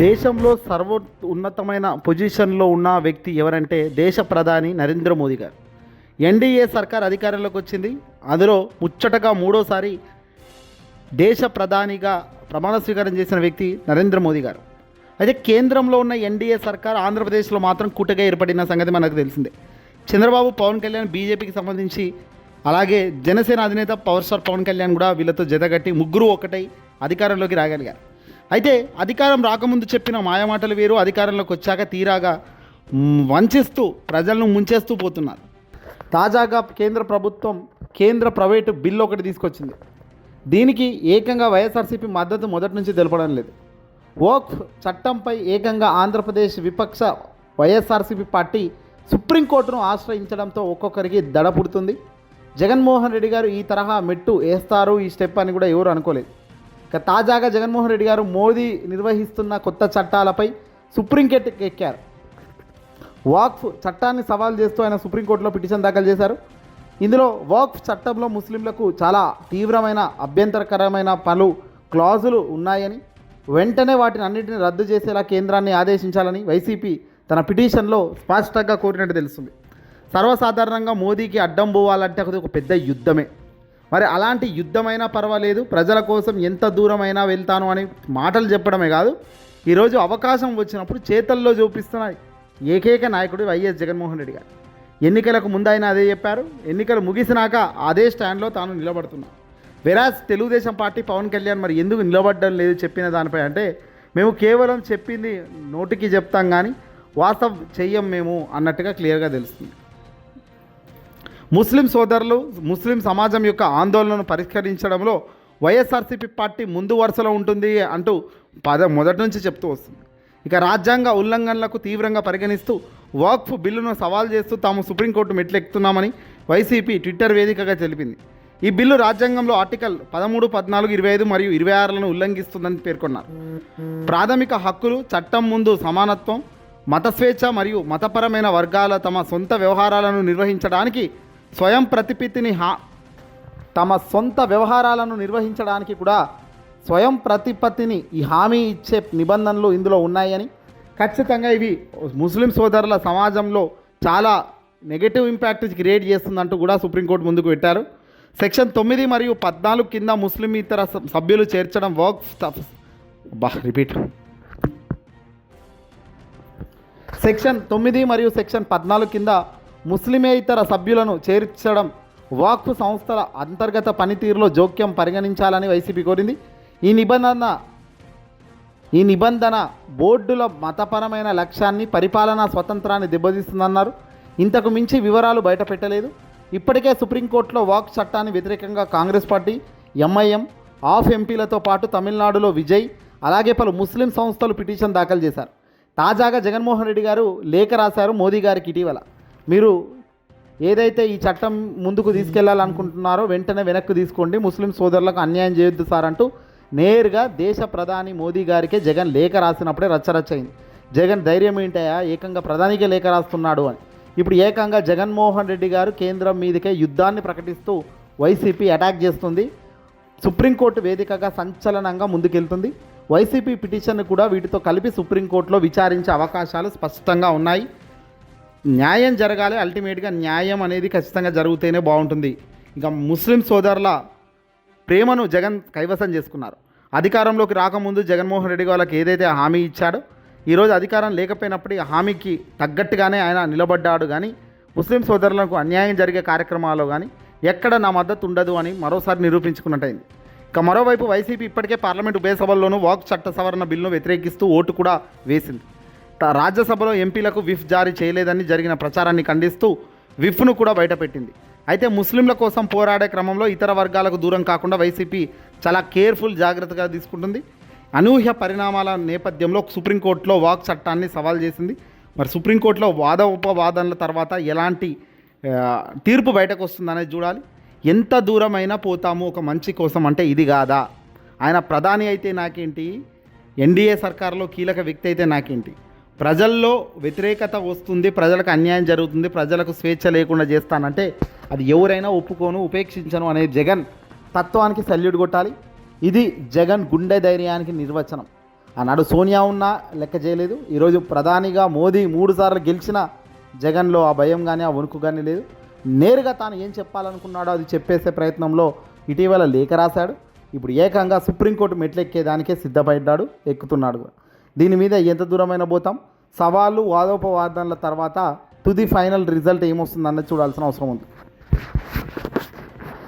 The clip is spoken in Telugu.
దేశంలో సర్వో ఉన్నతమైన పొజిషన్లో ఉన్న వ్యక్తి ఎవరంటే దేశ ప్రధాని నరేంద్ర మోదీ గారు. ఎన్డీఏ సర్కార్ అధికారంలోకి వచ్చింది. అందులో ముచ్చటగా మూడోసారి దేశ ప్రధానిగా ప్రమాణ స్వీకారం చేసిన వ్యక్తి నరేంద్ర మోదీ గారు. అయితే కేంద్రంలో ఉన్న ఎన్డీఏ సర్కార్ ఆంధ్రప్రదేశ్లో మాత్రం కూటగా ఏర్పడిన సంగతి మనకు తెలిసిందే. చంద్రబాబు పవన్ కళ్యాణ్ బీజేపీకి సంబంధించి అలాగే జనసేన అధినేత పవర్ స్టార్ పవన్ కళ్యాణ్ కూడా వీళ్ళతో జతగట్టి ముగ్గురు ఒకటై అధికారంలోకి రాగలిగారు. అయితే అధికారం రాకముందు చెప్పిన మాయమాటలు వేరు అధికారంలోకి వచ్చాక తీరాగా వంచిస్తూ ప్రజలను ముంచేస్తూ పోతున్నారు. తాజాగా కేంద్ర ప్రభుత్వం కేంద్ర ప్రైవేటు బిల్లు ఒకటి తీసుకొచ్చింది. దీనికి ఏకంగా వైఎస్ఆర్సీపీ మద్దతు మొదటి నుంచి తెలపడం లేదు. ఓక్ చట్టంపై ఏకంగా ఆంధ్రప్రదేశ్ విపక్ష వైఎస్ఆర్సీపీ పార్టీ సుప్రీంకోర్టును ఆశ్రయించడంతో ఒక్కొక్కరికి దడ పుడుతుంది. జగన్మోహన్ రెడ్డి గారు ఈ తరహా మెట్టు వేస్తారు ఈ స్టెప్ అని కూడా ఎవరు అనుకోలేదు. ఇక తాజాగా జగన్మోహన్ రెడ్డి గారు మోదీ నిర్వహిస్తున్న కొత్త చట్టాలపై సుప్రీంకోర్టుకి ఎక్కారు. వాక్ఫ్ చట్టాన్ని సవాల్ చేస్తూ ఆయన సుప్రీంకోర్టులో పిటిషన్ దాఖలు చేశారు. ఇందులో వాక్ఫ్ చట్టంలో ముస్లింలకు చాలా తీవ్రమైన అభ్యంతరకరమైన పలు క్లాజులు ఉన్నాయని వెంటనే వాటిని అన్నింటిని రద్దు చేసేలా కేంద్రాన్ని ఆదేశించాలని వైసీపీ తన పిటిషన్లో స్పష్టంగా కోరినట్టు తెలుస్తుంది. సర్వసాధారణంగా మోదీకి అడ్డం పోవాలంటే అది ఒక పెద్ద యుద్ధమే. మరి అలాంటి యుద్ధమైనా పర్వాలేదు. ప్రజల కోసం ఎంత దూరమైనా వెళ్తాను అని మాటలు చెప్పడమే కాదు. ఈరోజు అవకాశం వచ్చినప్పుడు చేతల్లో చూపిస్తున్న ఏకైక నాయకుడు వైఎస్ జగన్మోహన్ రెడ్డి గారు. ఎన్నికలకు ముందు ఆయన అదే చెప్పారు. ఎన్నికలు ముగిసినాక అదే స్టాండ్లో తాను నిలబడుతున్నాను వెరాజ్ తెలుగుదేశం పార్టీ పవన్ కళ్యాణ్ మరి ఎందుకు నిలబడడం లేదు చెప్పిన దానిపై అంటే మేము కేవలం చెప్పింది నోటికి చెప్తాం కానీ వాస్తవం చెయ్యం మేము అన్నట్టుగా క్లియర్గా తెలుస్తుంది. ముస్లిం సోదరులు ముస్లిం సమాజం యొక్క ఆందోళనను పరిష్కరించడంలో వైఎస్ఆర్సీపీ పార్టీ ముందు వరుసలో ఉంటుంది అంటూ పద మొదటి నుంచి చెప్తూ వస్తుంది. ఇక రాజ్యాంగ ఉల్లంఘనలకు తీవ్రంగా పరిగణిస్తూ వాక్ఫ్ బిల్లును సవాల్ చేస్తూ తాము సుప్రీంకోర్టు మెట్లెక్కుతున్నామని వైసీపీ ట్విట్టర్ వేదికగా తెలిపింది. ఈ బిల్లు రాజ్యాంగంలో ఆర్టికల్ పదమూడు పద్నాలుగు ఇరవై ఐదు మరియు ఇరవై ఆరులను ఉల్లంఘిస్తుందని పేర్కొన్నారు. ప్రాథమిక హక్కులు చట్టం ముందు సమానత్వం మత స్వేచ్ఛ మరియు మతపరమైన వర్గాల తమ సొంత వ్యవహారాలను నిర్వహించడానికి స్వయం ప్రతిపత్తిని హా తమ సొంత వ్యవహారాలను నిర్వహించడానికి కూడా స్వయం ప్రతిపత్తిని ఈ హామీ ఇచ్చే నిబంధనలు ఇందులో ఉన్నాయని ఖచ్చితంగా ఇవి ముస్లిం సోదరుల సమాజంలో చాలా నెగటివ్ ఇంపాక్ట్ క్రియేట్ చేస్తుందంటూ కూడా సుప్రీంకోర్టు ముందుకు పెట్టారు. సెక్షన్ తొమ్మిది మరియు పద్నాలుగు కింద ముస్లిం ఇతర సభ్యులు చేర్చడం వర్క్ బా రిపీట్. సెక్షన్ తొమ్మిది మరియు సెక్షన్ పద్నాలుగు కింద ముస్లిమేతర సభ్యులను చేర్చడం వాక్ఫ్ సంస్థల అంతర్గత పనితీరులో జోక్యం పరిగణించాలని వైసీపీ కోరింది. ఈ నిబంధన ఈ నిబంధన బోర్డుల మతపరమైన లక్ష్యాన్ని పరిపాలనా స్వతంత్రాన్ని దెబ్బతీస్తుందన్నారు. ఇంతకు మించి వివరాలు బయటపెట్టలేదు. ఇప్పటికే సుప్రీంకోర్టులో వాక్ చట్టాన్ని వ్యతిరేకంగా కాంగ్రెస్ పార్టీ ఎంఐఎం ఆఫ్ ఎంపీలతో పాటు తమిళనాడులో విజయ్ అలాగే పలు ముస్లిం సంస్థలు పిటిషన్ దాఖలు చేశారు. తాజాగా జగన్మోహన్ రెడ్డి గారు లేఖ రాశారు మోదీ గారికి ఇటీవల. మీరు ఏదైతే ఈ చట్టం ముందుకు తీసుకెళ్ళాలనుకుంటున్నారో వెంటనే వెనక్కి తీసుకోండి. ముస్లిం సోదరులకు అన్యాయం చేయొద్దు సార్ అంటూ నేరుగా దేశ ప్రధాని మోదీ గారికే జగన్ లేఖ రాసినప్పుడే రచ్చరచ్చయింది. జగన్ ధైర్యం ఏంటయా ఏకంగా ప్రధానికే లేఖ రాస్తున్నాడు అని. ఇప్పుడు ఏకంగా జగన్మోహన్ రెడ్డి గారు కేంద్రం మీదకే యుద్ధాన్ని ప్రకటిస్తూ వైసీపీ అటాక్ చేస్తుంది. సుప్రీంకోర్టు వేదికగా సంచలనంగా ముందుకెళ్తుంది. వైసీపీ పిటిషన్ కూడా వీటితో కలిపి సుప్రీంకోర్టులో విచారించే అవకాశాలు స్పష్టంగా ఉన్నాయి. న్యాయం జరగాలి అల్టిమేట్గా న్యాయం అనేది ఖచ్చితంగా జరుగుతేనే బాగుంటుంది. ఇక ముస్లిం సోదరుల ప్రేమను జగన్ కైవసం చేసుకున్నారు. అధికారంలోకి రాకముందు జగన్మోహన్ రెడ్డి వాళ్ళకి ఏదైతే హామీ ఇచ్చాడో ఈరోజు అధికారం లేకపోయినప్పటికీ హామీకి తగ్గట్టుగానే ఆయన నిలబడ్డాడు. కానీ ముస్లిం సోదరులకు అన్యాయం జరిగే కార్యక్రమాల్లో కానీ ఎక్కడ నా మద్దతు ఉండదు అని మరోసారి నిరూపించుకున్నట్టయింది. ఇక మరోవైపు వైసీపీ ఇప్పటికే పార్లమెంట్ ఉభయ సభల్లోనూ వాక్ చట్ట సవరణ బిల్లును వ్యతిరేకిస్తూ ఓటు కూడా వేసింది. రాజ్యసభలో ఎంపీలకు విఫ్ జారీ చేయలేదని జరిగిన ప్రచారాన్ని ఖండిస్తూ విఫ్ను కూడా బయటపెట్టింది. అయితే ముస్లింల కోసం పోరాడే క్రమంలో ఇతర వర్గాలకు దూరం కాకుండా వైసీపీ చాలా కేర్ఫుల్ జాగ్రత్తగా తీసుకుంటుంది. అనూహ్య పరిణామాల నేపథ్యంలో సుప్రీంకోర్టులో వాక్ చట్టాన్ని సవాల్ చేసింది. మరి సుప్రీంకోర్టులో వాద ఉపవాదనల తర్వాత ఎలాంటి తీర్పు బయటకు వస్తుందనేది చూడాలి. ఎంత దూరమైనా పోతాము ఒక మంచి కోసం అంటే ఇది కాదా? ఆయన ప్రధాని అయితే నాకేంటి? ఎన్డీఏ సర్కార్లో కీలక వ్యక్తి అయితే నాకేంటి? ప్రజల్లో వ్యతిరేకత వస్తుంది ప్రజలకు అన్యాయం జరుగుతుంది ప్రజలకు స్వేచ్ఛ లేకుండా చేస్తానంటే అది ఎవరైనా ఒప్పుకోను ఉపేక్షించను అనే జగన్ తత్వానికి సల్యూట్ కొట్టాలి. ఇది జగన్ గుండె ధైర్యానికి నిర్వచనం. ఆనాడు సోనియా ఉన్నా లెక్క చేయలేదు. ఈరోజు ప్రధానిగా మోదీ మూడుసార్లు గెలిచిన జగన్లో ఆ భయం కానీ ఆ వణుకు కానీ లేదు. నేరుగా తాను ఏం చెప్పాలనుకున్నాడో అది చెప్పేసే ప్రయత్నంలో ఇటీవల లేఖ రాశాడు. ఇప్పుడు ఏకంగా సుప్రీంకోర్టు మెట్లెక్కేదానికే సిద్ధపడ్డాడు ఎక్కుతున్నాడు. దీని మీద ఎంత దూరమైన పోతాం? సవాళ్ళు వాదోపవాదనల తర్వాత తుది ఫైనల్ రిజల్ట్ ఏమొస్తుందన్నది చూడాల్సిన అవసరం ఉంది.